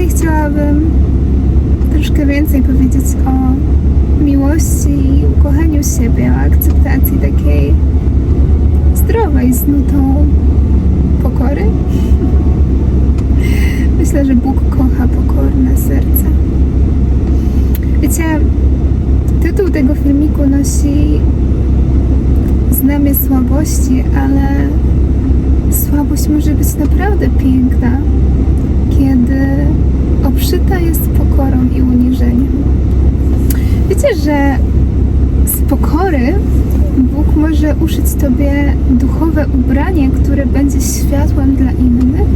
Dzisiaj chciałabym troszkę więcej powiedzieć o miłości i ukochaniu siebie, o akceptacji takiej zdrowej z nutą pokory. Myślę, że Bóg kocha pokorne serce. Wiecie, tytuł tego filmiku nosi znamię słabości, ale słabość może być naprawdę piękna, kiedy obszyta jest pokorą i uniżeniem. Wiecie, że z pokory Bóg może uszyć Tobie duchowe ubranie, które będzie światłem dla innych?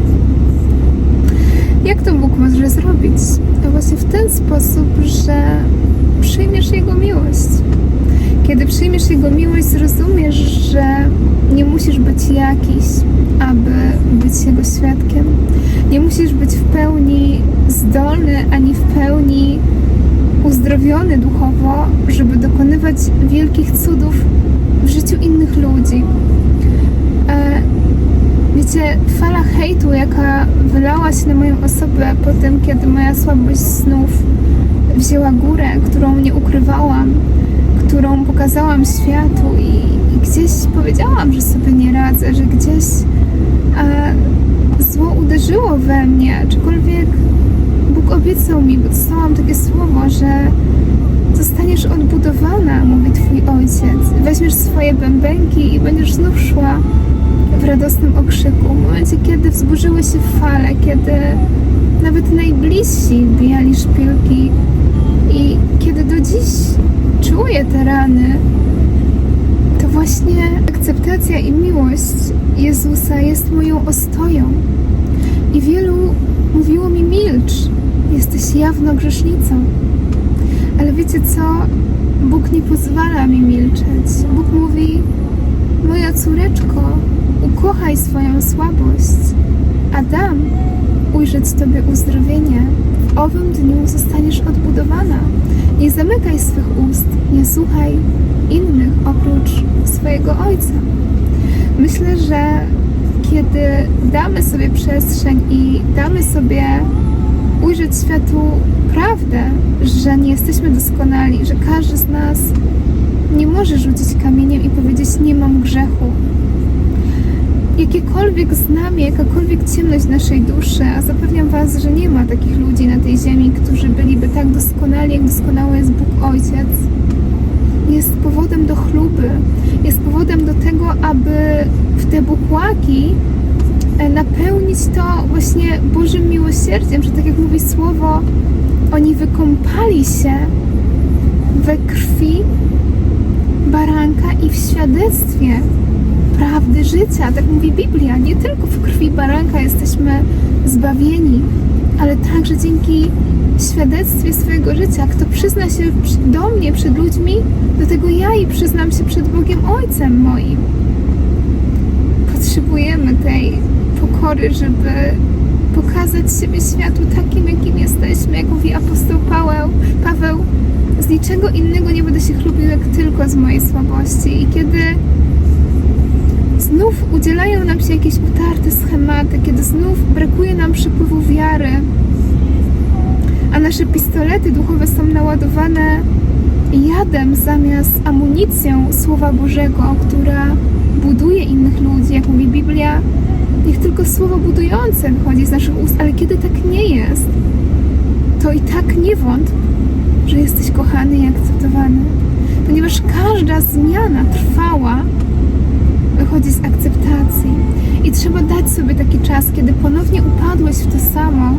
Jak to Bóg może zrobić? To właśnie w ten sposób, że przyjmiesz Jego miłość. Kiedy przyjmiesz Jego miłość, zrozumiesz, że nie musisz być jakiś, aby być Jego świadkiem. Nie musisz być w pełni zdolny, ani w pełni uzdrowiony duchowo, żeby dokonywać wielkich cudów w życiu innych ludzi. Wiecie, fala hejtu, jaka wylała się na moją osobę po tym, kiedy moja słabość znów wzięła górę, którą nie ukrywałam, którą pokazałam światu i, i gdzieś powiedziałam, że sobie nie radzę, że gdzieś e, zło uderzyło we mnie, aczkolwiek Bóg obiecał mi, bo dostałam takie słowo, że zostaniesz odbudowana, mówi Twój Ojciec. Weźmiesz swoje bębenki i będziesz znów szła w radosnym okrzyku. W momencie, kiedy wzburzyły się fale, kiedy nawet najbliżsi bijali szpilki i kiedy do dziś czuję te rany, to właśnie akceptacja i miłość Jezusa jest moją ostoją. I wielu mówiło mi milcz, jesteś jawno grzesznicą. Ale wiecie co? Bóg nie pozwala mi milczeć. Bóg mówi, moja córeczko, ukochaj swoją słabość, a dam ujrzeć Tobie uzdrowienie. W owym dniu zostaniesz odbudowana. Nie zamykaj swych ust, nie słuchaj innych oprócz swojego Ojca. Myślę, że kiedy damy sobie przestrzeń i damy sobie ujrzeć światu prawdę, że nie jesteśmy doskonali, że każdy z nas nie może rzucić kamieniem i powiedzieć: Nie mam grzechu. Jakiekolwiek znamie, jakakolwiek ciemność naszej duszy, a zapewniam Was, że nie ma takich ludzi na tej ziemi, którzy byliby tak doskonali, jak doskonały jest Bóg Ojciec, jest powodem do chluby, jest powodem do tego, aby w te bukłaki napełnić to właśnie Bożym miłosierdziem, że tak jak mówi Słowo, oni wykąpali się we krwi baranka i w świadectwie prawdy życia. Tak mówi Biblia. Nie tylko w krwi baranka jesteśmy zbawieni, ale także dzięki świadectwie swojego życia. Kto przyzna się do mnie przed ludźmi, do tego ja i przyznam się przed Bogiem Ojcem moim. Potrzebujemy tej pokory, żeby pokazać siebie światu takim, jakim jesteśmy, jak mówi apostoł Paweł. Paweł, z niczego innego nie będę się chlubił, jak tylko z mojej słabości. I kiedy znów udzielają nam się jakieś utarte schematy, kiedy znów brakuje nam przepływu wiary, a nasze pistolety duchowe są naładowane jadem zamiast amunicją Słowa Bożego, która buduje innych ludzi, jak mówi Biblia, niech tylko słowo budujące wychodzi z naszych ust, ale kiedy tak nie jest, to i tak nie wątp, że jesteś kochany i akceptowany, ponieważ każda zmiana trwała wychodzi z akceptacji. I trzeba dać sobie taki czas, kiedy ponownie upadłeś w to samo,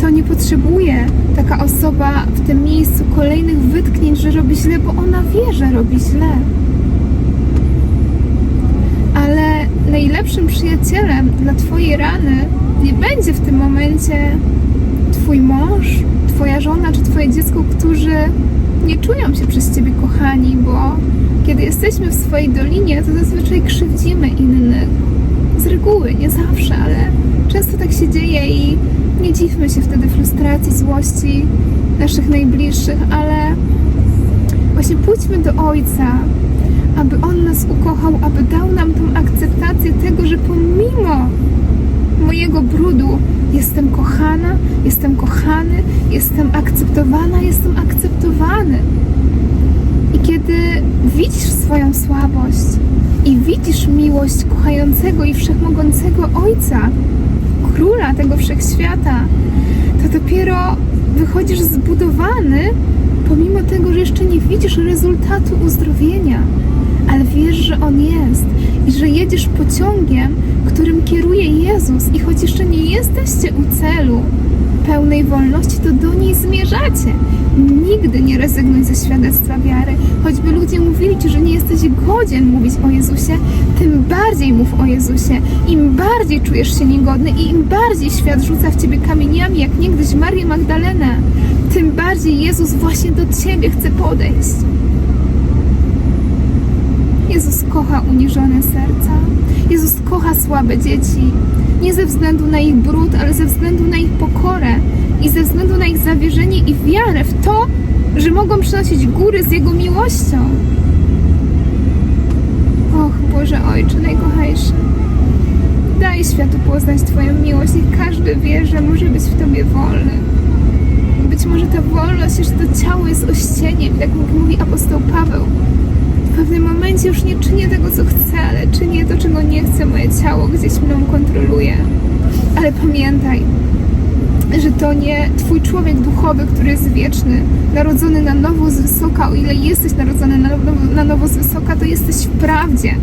to nie potrzebuje taka osoba w tym miejscu kolejnych wytknięć, że robi źle, bo ona wie, że robi źle. Ale najlepszym przyjacielem dla Twojej rany nie będzie w tym momencie Twój mąż, Twoja żona czy Twoje dziecko, którzy nie czują się przez Ciebie kochani, bo kiedy jesteśmy w swojej dolinie, to zazwyczaj krzywdzimy innych. Z reguły, nie zawsze, ale często tak się dzieje i nie dziwmy się wtedy frustracji, złości naszych najbliższych, ale właśnie pójdźmy do Ojca, aby On nas ukochał, aby dał nam tą akceptację tego, że pomimo mojego brudu jestem kochana, jestem kochany, jestem akceptowana, jestem akceptowany. I kiedy widzisz swoją słabość i widzisz miłość kochającego i wszechmogącego Ojca, Króla tego wszechświata, to dopiero wychodzisz zbudowany, pomimo tego, że jeszcze nie widzisz rezultatu uzdrowienia, ale wiesz, że On jest i że jedziesz pociągiem, którym kieruje Jezus i choć jeszcze nie jesteście u celu pełnej wolności, to do niej zmierzacie. Nigdy nie rezygnuj ze świadectwa wiary. Choćby ludzie mówili ci, że nie jesteś godzien mówić o Jezusie, tym bardziej mów o Jezusie. Im bardziej czujesz się niegodny i im bardziej świat rzuca w ciebie kamieniami, jak niegdyś Marię Magdalenę, tym bardziej Jezus właśnie do ciebie chce podejść. Jezus kocha uniżone serca. Jezus kocha słabe dzieci. Nie ze względu na ich brud, ale ze względu na ich pokorę i ze względu na ich zawierzenie i wiarę w to, że mogą przynosić góry z Jego miłością. Och, Boże Ojcze najkochajszy, daj światu poznać Twoją miłość. Niech każdy wie, że może być w Tobie wolny. Być może ta wolność, że to ciało jest ościeniem, tak mówi apostoł Paweł. W pewnym momencie już nie czynię tego, co chcę, ale czynię to, czego nie chcę. Moje ciało gdzieś mną kontroluje. Ale pamiętaj, że to nie Twój człowiek duchowy, który jest wieczny, narodzony na nowo z wysoka, o ile jesteś narodzony na nowo, na nowo z wysoka, to jesteś w prawdzie.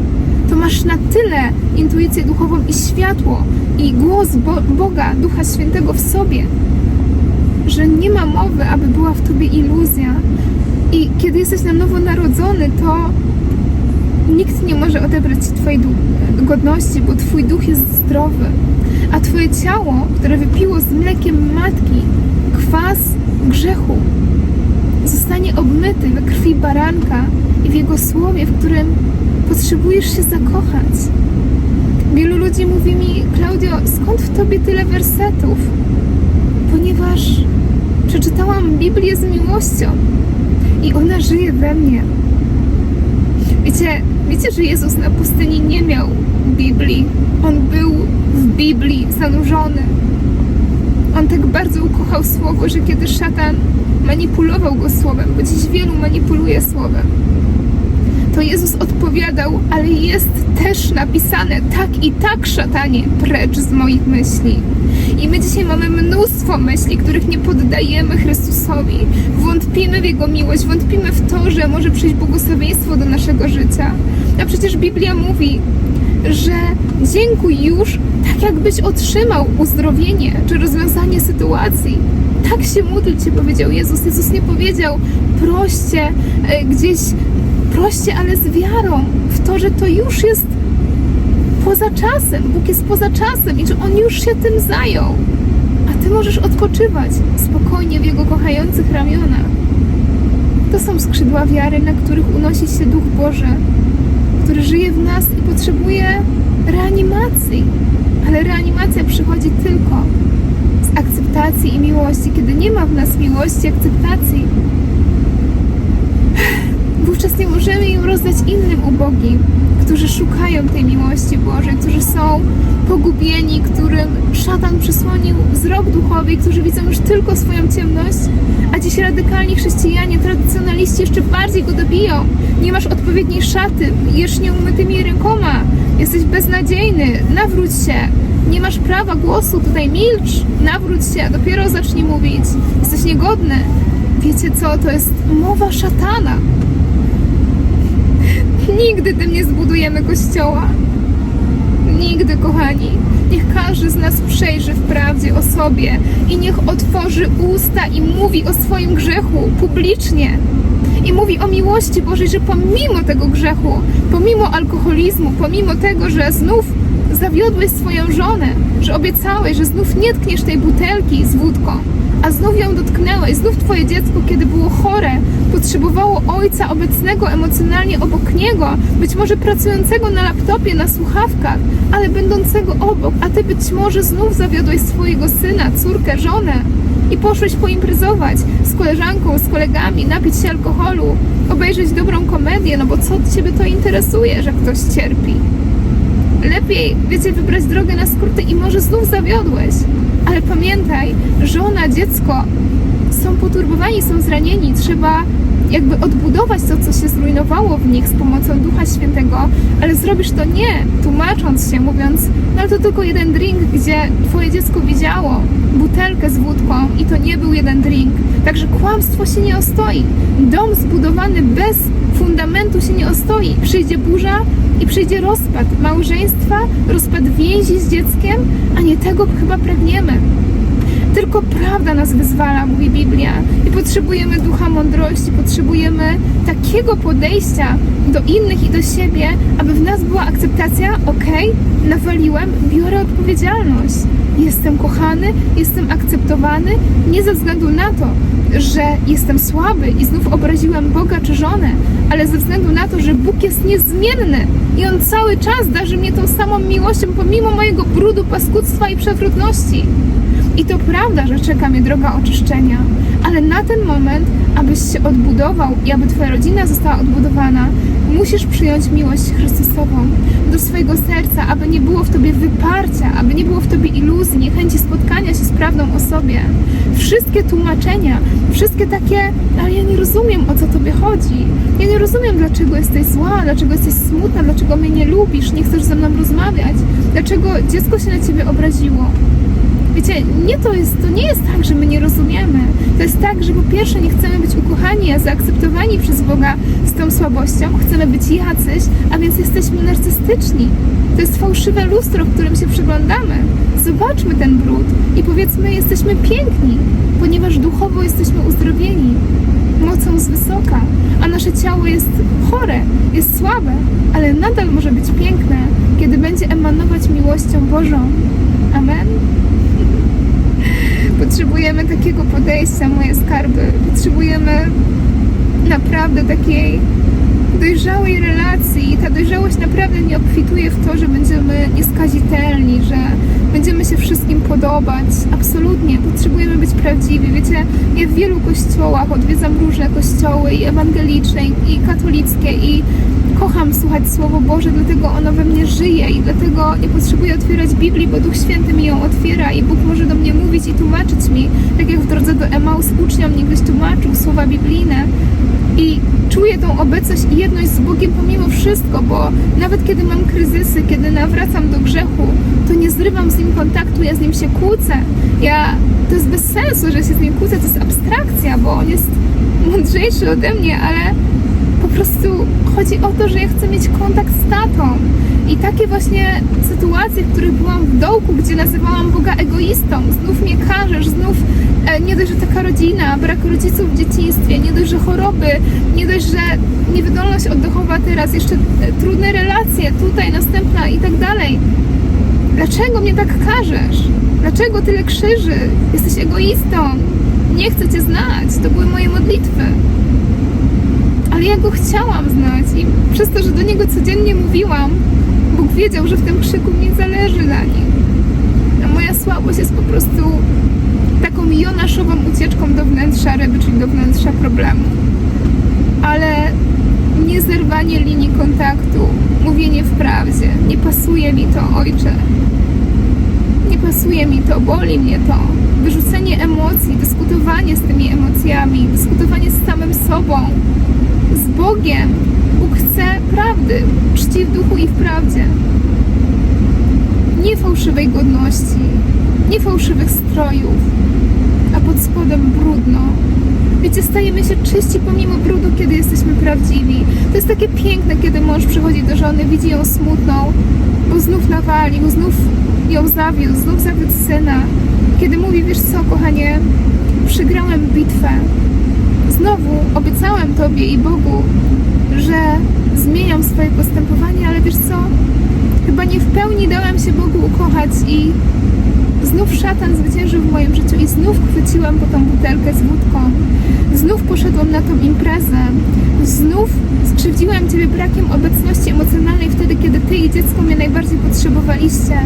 To masz na tyle intuicję duchową i światło i głos Bo Boga, Ducha Świętego w sobie, że nie ma mowy, aby była w Tobie iluzja. I kiedy jesteś na nowo narodzony, to nikt nie może odebrać Ci Twojej godności, bo Twój duch jest zdrowy. A Twoje ciało, które wypiło z mlekiem matki kwas grzechu, zostanie obmyty we krwi baranka i w jego słowie, w którym potrzebujesz się zakochać. Wielu ludzi mówi mi, Klaudio, skąd w tobie tyle wersetów? Ponieważ przeczytałam Biblię z miłością i ona żyje we mnie. Wiecie, wiecie, że Jezus na pustyni nie miał Biblii. On był w Biblii zanurzony. On tak bardzo ukochał Słowo, że kiedy szatan manipulował go Słowem, bo dziś wielu manipuluje Słowem, to Jezus odpowiadał, ale jest też napisane tak i tak, szatanie, precz z moich myśli. I my dzisiaj mamy mnóstwo myśli, których nie poddajemy Chrystusowi. Wątpimy w Jego miłość, wątpimy w to, że może przyjść błogosławieństwo do naszego życia. A przecież Biblia mówi, że dziękuj już, tak jakbyś otrzymał uzdrowienie czy rozwiązanie sytuacji. Tak się módlcie, powiedział Jezus. Jezus nie powiedział, proście e, gdzieś, proście, ale z wiarą w to, że to już jest poza czasem. Bóg jest poza czasem i że On już się tym zajął. A Ty możesz odpoczywać spokojnie w Jego kochających ramionach. To są skrzydła wiary, na których unosi się Duch Boży, który żyje w nas i potrzebuje reanimacji. Ale reanimacja przychodzi tylko z akceptacji i miłości. Kiedy nie ma w nas miłości, akceptacji, wówczas nie możemy im rozdać innym ubogim, którzy szukają tej miłości Bożej, którzy są pogubieni, którym szatan przysłonił wzrok duchowy, którzy widzą już tylko swoją ciemność, a dziś radykalni chrześcijanie, tradycjonaliści jeszcze bardziej go dobiją. Nie masz odpowiedniej szaty, jesz nieumytymi rękoma, jesteś beznadziejny, nawróć się. Nie masz prawa głosu, tutaj milcz, nawróć się, dopiero zacznij mówić. Jesteś niegodny. Wiecie co? To jest mowa szatana. Nigdy tym nie zbudujemy kościoła. Nigdy, kochani. Niech każdy z nas przejrzy w prawdzie o sobie i niech otworzy usta i mówi o swoim grzechu publicznie. I mówi o miłości Bożej, że pomimo tego grzechu, pomimo alkoholizmu, pomimo tego, że znów zawiodłeś swoją żonę, że obiecałeś, że znów nie tkniesz tej butelki z wódką, a znów ją dotknęłeś, znów twoje dziecko, kiedy było chore, potrzebowało ojca obecnego emocjonalnie obok niego, być może pracującego na laptopie, na słuchawkach, ale będącego obok, a ty być może znów zawiodłeś swojego syna, córkę, żonę i poszłeś poimprezować z koleżanką, z kolegami, napić się alkoholu, obejrzeć dobrą komedię, no bo co ciebie to interesuje, że ktoś cierpi? Lepiej, wiecie, wybrać drogę na skróty i może znów zawiodłeś. Ale pamiętaj, żona dziecko są poturbowani, są zranieni, trzeba jakby odbudować to, co się zrujnowało w nich z pomocą Ducha Świętego, ale zrobisz to nie tłumacząc się, mówiąc, no to tylko jeden drink, gdzie twoje dziecko widziało butelkę z wódką i to nie był jeden drink. Także kłamstwo się nie ostoi. Dom zbudowany bez fundamentu się nie ostoi. Przyjdzie burza i przyjdzie rozpad małżeństwa, rozpad więzi z dzieckiem, a nie tego chyba pragniemy. Tylko prawda nas wyzwala, mówi Biblia. I potrzebujemy ducha mądrości, potrzebujemy takiego podejścia do innych i do siebie, aby w nas była akceptacja, okej, nawaliłem, biorę odpowiedzialność. Jestem kochany, jestem akceptowany, nie ze względu na to, że jestem słaby i znów obraziłem Boga czy żonę, ale ze względu na to, że Bóg jest niezmienny i On cały czas darzy mnie tą samą miłością, pomimo mojego brudu, paskudztwa i przewrotności. I to prawda, że czeka mnie droga oczyszczenia, ale na ten moment, abyś się odbudował i aby Twoja rodzina została odbudowana, musisz przyjąć miłość Chrystusową do swojego serca, aby nie było w Tobie wyparcia, aby nie było w Tobie iluzji, niechęci spotkania się z prawdą o sobie. Wszystkie tłumaczenia, wszystkie takie, ale ja nie rozumiem o co Tobie chodzi. Ja nie rozumiem, dlaczego jesteś zła, dlaczego jesteś smutna, dlaczego mnie nie lubisz, nie chcesz ze mną rozmawiać, dlaczego dziecko się na Ciebie obraziło. Wiecie, nie to, jest, to nie jest tak, że my nie rozumiemy. To jest tak, że po pierwsze nie chcemy być ukochani, a zaakceptowani przez Boga z tą słabością. Chcemy być jacyś, a więc jesteśmy narcystyczni. To jest fałszywe lustro, w którym się przyglądamy. Zobaczmy ten brud i powiedzmy, jesteśmy piękni, ponieważ duchowo jesteśmy uzdrowieni mocą z wysoka, a nasze ciało jest chore, jest słabe, ale nadal może być piękne, kiedy będzie emanować miłością Bożą. Amen. Potrzebujemy takiego podejścia, moje skarby. Potrzebujemy naprawdę takiej dojrzałej relacji. I ta dojrzałość naprawdę nie obfituje w to, że będziemy nieskazitelni, że będziemy się wszystkim podobać. Absolutnie. Potrzebujemy być prawdziwi. Wiecie, ja w wielu kościołach odwiedzam różne kościoły i ewangeliczne, i katolickie, i kocham słuchać Słowo Boże, dlatego ono we mnie żyje i dlatego nie potrzebuję otwierać Biblii, bo Duch Święty mi ją otwiera i Bóg może do mnie mówić i tłumaczyć mi, tak jak w drodze do Emaus uczniom ktoś tłumaczył słowa biblijne i czuję tą obecność i jedność z Bogiem pomimo wszystko, bo nawet kiedy mam kryzysy, kiedy nawracam do grzechu, to nie zrywam z Nim kontaktu, ja z Nim się kłócę. Ja, to jest bez sensu, że się z Nim kłócę, to jest abstrakcja, bo On jest mądrzejszy ode mnie, ale prostu chodzi o to, że ja chcę mieć kontakt z tatą. I takie właśnie sytuacje, w których byłam w dołku, gdzie nazywałam Boga egoistą, znów mnie karzesz, znów e, nie dość, że taka rodzina, brak rodziców w dzieciństwie, nie dość, że choroby, nie dość, że niewydolność oddechowa teraz, jeszcze e, trudne relacje, tutaj następna i tak dalej. Dlaczego mnie tak karzesz? Dlaczego tyle krzyży? Jesteś egoistą. Nie chcę Cię znać. To były moje modlitwy ale ja go chciałam znać i przez to, że do niego codziennie mówiłam, Bóg wiedział, że w tym krzyku mi zależy na nim. A moja słabość jest po prostu taką jonaszową ucieczką do wnętrza ryby, czyli do wnętrza problemu. Ale nie zerwanie linii kontaktu, mówienie w prawdzie, nie pasuje mi to, ojcze. Nie pasuje mi to, boli mnie to. Wyrzucenie emocji, dyskutowanie z tymi emocjami, dyskutowanie z samym sobą, z Bogiem. Bóg chce prawdy, czci w duchu i w prawdzie. Nie fałszywej godności, nie fałszywych strojów, a pod spodem brudno. Wiecie, stajemy się czyści pomimo brudu, kiedy jesteśmy prawdziwi. To jest takie piękne, kiedy mąż przychodzi do żony, widzi ją smutną, bo znów nawalił, znów ją zawiódł, znów zawiódł syna. Kiedy mówi, wiesz co, kochanie, przegrałem bitwę, znowu obiecałem Tobie i Bogu, że zmieniam swoje postępowanie, ale wiesz co? Chyba nie w pełni dałam się Bogu ukochać i znów szatan zwyciężył w moim życiu i znów chwyciłam po tą butelkę z wódką. Znów poszedłem na tą imprezę. Znów skrzywdziłam Ciebie brakiem obecności emocjonalnej wtedy, kiedy Ty i dziecko mnie najbardziej potrzebowaliście.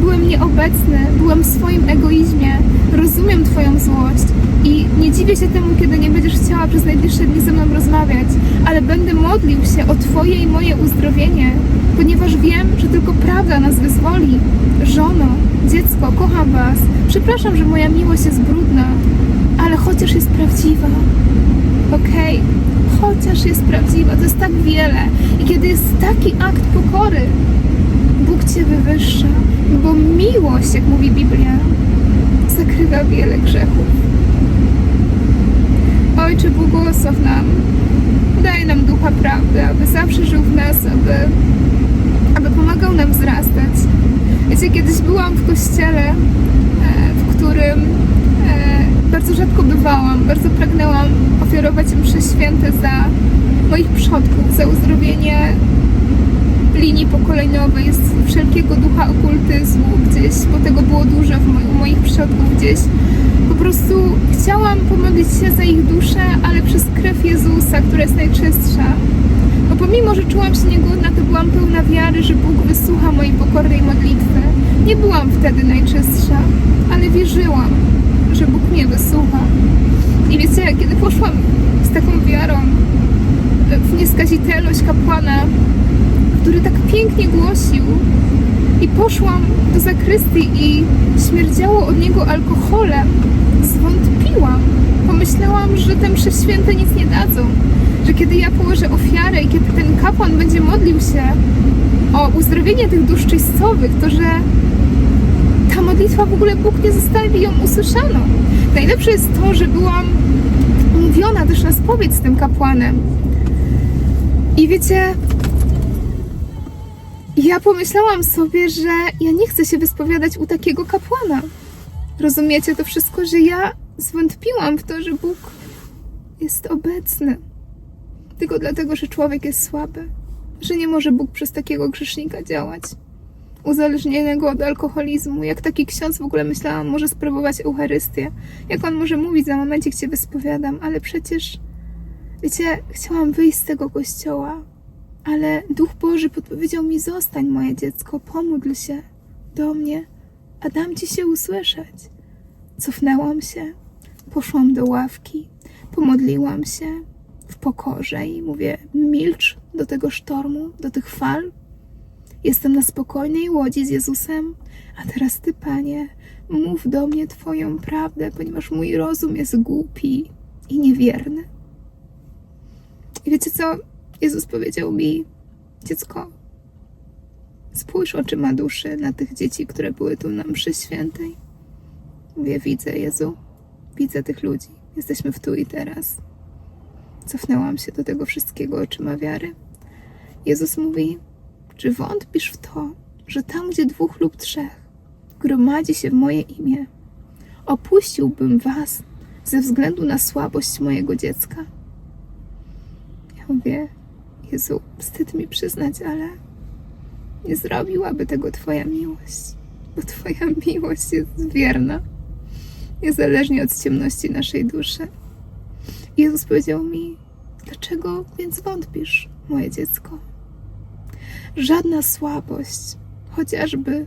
Byłem nieobecny, byłem w swoim egoizmie. Rozumiem Twoją złość i nie dziwię się temu, kiedy nie będziesz chciała przez najbliższe dni ze mną rozmawiać, ale będę modlił się o Twoje i moje uzdrowienie, ponieważ wiem, że tylko prawda nas wyzwoli. Żono, dziecko, kocham Was. Przepraszam, że moja miłość jest brudna. prawdziwa. Okej, chociaż jest prawdziwa, to jest tak wiele. I kiedy jest taki akt pokory, Bóg Cię wywyższa, bo miłość, jak mówi Biblia, zakrywa wiele grzechów. Ojcze, błogosław nam, daj nam ducha prawdy, aby zawsze żył w nas, aby, aby pomagał nam wzrastać. Wiecie, kiedyś byłam w kościele, e, w którym e, bardzo rzadko bywałam, bardzo pragnęłam ofiarować msze święte za moich przodków, za uzdrowienie linii pokoleniowej, z wszelkiego ducha okultyzmu gdzieś, bo tego było dużo u moich przodków gdzieś. Po prostu chciałam pomodlić się za ich duszę, ale przez krew Jezusa, która jest najczystsza. Pomimo, że czułam się niegodna, to byłam pełna wiary, że Bóg wysłucha mojej pokornej modlitwy. Nie byłam wtedy najczystsza, ale wierzyłam, że Bóg mnie wysłucha. I wiecie, kiedy poszłam z taką wiarą w nieskazitelność kapłana, który tak pięknie głosił, i poszłam do zakrystii i śmierdziało od niego alkoholem, zwątpiłam. Pomyślałam, że te msze święte nic nie dadzą. Że kiedy ja położę ofiarę i kiedy ten kapłan będzie modlił się o uzdrowienie tych dusz czystowych, to że ta modlitwa w ogóle Bóg nie zostawi ją usłyszaną. Najlepsze jest to, że byłam umówiona też na spowiedź z tym kapłanem. I wiecie, ja pomyślałam sobie, że ja nie chcę się wyspowiadać u takiego kapłana. Rozumiecie to wszystko, że ja zwątpiłam w to, że Bóg jest obecny. Tylko dlatego, że człowiek jest słaby, że nie może Bóg przez takiego grzesznika działać. Uzależnionego od alkoholizmu, jak taki ksiądz w ogóle myślałam, może sprawować Eucharystię. Jak on może mówić za momencik cię wyspowiadam, ale przecież, wiecie, chciałam wyjść z tego kościoła, ale Duch Boży podpowiedział mi: zostań, moje dziecko, pomódl się do mnie, a dam ci się usłyszeć. Cofnęłam się, poszłam do ławki, pomodliłam się w pokorze i mówię: milcz do tego sztormu, do tych fal. Jestem na spokojnej łodzi z Jezusem, a teraz ty, panie, mów do mnie Twoją prawdę, ponieważ mój rozum jest głupi i niewierny. I wiecie co? Jezus powiedział mi, dziecko, spójrz oczyma duszy na tych dzieci, które były tu na mszy świętej. Mówię, widzę, Jezu, widzę tych ludzi. Jesteśmy w tu i teraz. Cofnęłam się do tego wszystkiego oczyma wiary. Jezus mówi, czy wątpisz w to, że tam, gdzie dwóch lub trzech gromadzi się w moje imię, opuściłbym was ze względu na słabość mojego dziecka? Ja mówię, Jezu, wstyd mi przyznać, ale nie zrobiłaby tego Twoja miłość, bo Twoja miłość jest wierna, niezależnie od ciemności naszej duszy. Jezus powiedział mi, dlaczego więc wątpisz, moje dziecko? Żadna słabość, chociażby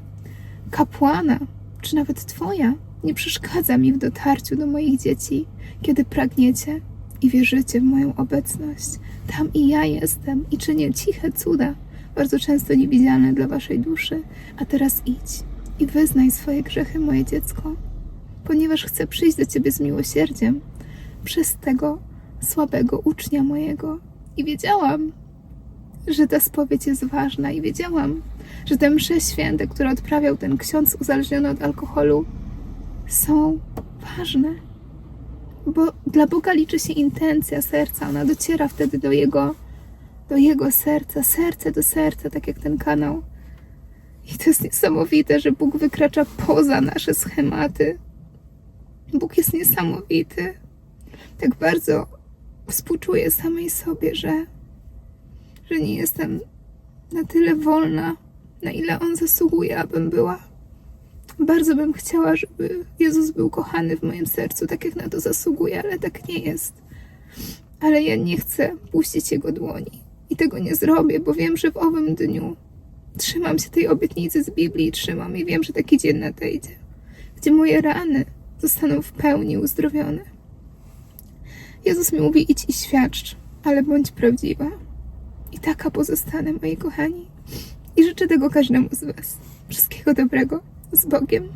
kapłana, czy nawet Twoja, nie przeszkadza mi w dotarciu do moich dzieci, kiedy pragniecie i wierzycie w moją obecność. Tam i ja jestem i czynię ciche cuda, bardzo często niewidzialne dla Waszej duszy. A teraz idź i wyznaj swoje grzechy, moje dziecko, ponieważ chcę przyjść do Ciebie z miłosierdziem przez tego słabego ucznia mojego. I wiedziałam, że ta spowiedź jest ważna i wiedziałam, że te msze święte, które odprawiał ten ksiądz uzależniony od alkoholu, są ważne. Bo dla Boga liczy się intencja serca, ona dociera wtedy do Jego, do Jego serca, serce do serca, tak jak ten kanał. I to jest niesamowite, że Bóg wykracza poza nasze schematy. Bóg jest niesamowity. Tak bardzo współczuję samej sobie, że, że nie jestem na tyle wolna, na ile On zasługuje, abym była. Bardzo bym chciała, żeby Jezus był kochany w moim sercu, tak jak na to zasługuje, ale tak nie jest. Ale ja nie chcę puścić Jego dłoni. I tego nie zrobię, bo wiem, że w owym dniu trzymam się tej obietnicy z Biblii, trzymam i wiem, że taki dzień nadejdzie, gdzie moje rany zostaną w pełni uzdrowione. Jezus mi mówi: idź i świadcz, ale bądź prawdziwa. I taka pozostanę, moi kochani. I życzę tego każdemu z Was. Wszystkiego dobrego. Z Bogiem.